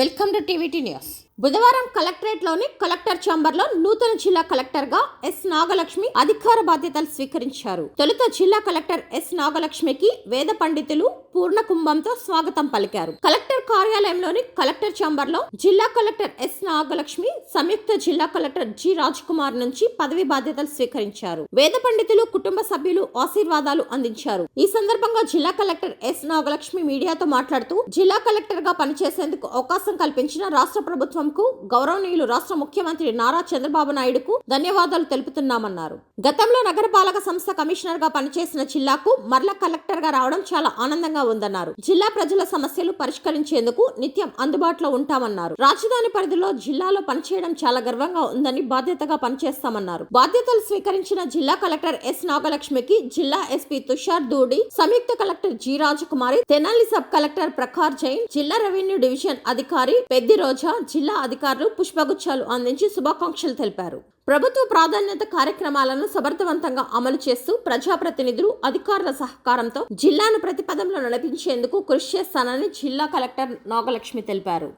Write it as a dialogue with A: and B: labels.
A: Welcome to TVT news. బుధవారం కలెక్టరేట్లోని collector ఛాంబర్లో నూతన జిల్లా కలెక్టర్గా ఎస్ నాగలక్ష్మి అధికార బాధ్యతలు స్వీకరించారు. తొలుత జిల్లా కలెక్టర్ ఎస్ నాగలక్ష్మికి వేద పండితులు పూర్ణ కుంభంతో స్వాగతం పలికారు. కలెక్టర్ కార్యాలయంలోని కలెక్టర్ ఛాంబర్లో జిల్లా కలెక్టర్ ఎస్ నాగలక్ష్మి సంయుక్త జిల్లా కలెక్టర్ జి రాజ్ కుమార్ నుంచి పదవి బాధ్యతలు స్వీకరించారు. వేద పండితులు కుటుంబ సభ్యులు ఆశీర్వాదాలు అందించారు. ఈ సందర్భంగా జిల్లా కలెక్టర్ ఎస్ నాగలక్ష్మి మీడియాతో మాట్లాడుతూ జిల్లా కలెక్టర్గా పనిచేసేందుకు అవకాశం కల్పించిన రాష్ట్ర ప్రభుత్వంకు గౌరవనీయులు రాష్ట్ర ముఖ్యమంత్రి నారా చంద్రబాబు నాయుడుకు ధన్యవాదాలు తెలుపుతున్నామన్నారు. గతంలో నగరపాలక సంస్థ కమిషనర్గా పనిచేసిన జిల్లాకు మరల కలెక్టర్గా రావడం చాలా ఆనందంగా ఉందన్నారు. జిల్లా ప్రజల సమస్యలు అందించేందుకు నిత్యం అందుబాటులో ఉంటామన్నారు. రాజధాని పరిధిలో జిల్లాలో పనిచేయడం చాలా గర్వంగా ఉందని బాధ్యతగా పనిచేస్తామన్నారు. బాధ్యతలు స్వీకరించిన జిల్లా కలెక్టర్ ఎస్ నాగలక్ష్మికి జిల్లా ఎస్పీ తుషార్ దూడి సంయుక్త collector G Rajakumari Tenali sub collector Prakhar Jain జిల్లా రెవెన్యూ డివిజన్ అధికారి పెద్ది రోజా జిల్లా అధికారులు పుష్పగుచ్చాలు అందించి శుభాకాంక్షలు తెలిపారు. ప్రభుత్వ ప్రాధాన్యత కార్యక్రమాలను సమర్థవంతంగా అమలు చేస్తూ ప్రజాప్రతినిధులు అధికారుల సహకారంతో జిల్లాను ప్రతిపదంలో నడిపించేందుకు కృషి చేస్తానని జిల్లా కలెక్టర్ నాగలక్ష్మి తెలిపారు.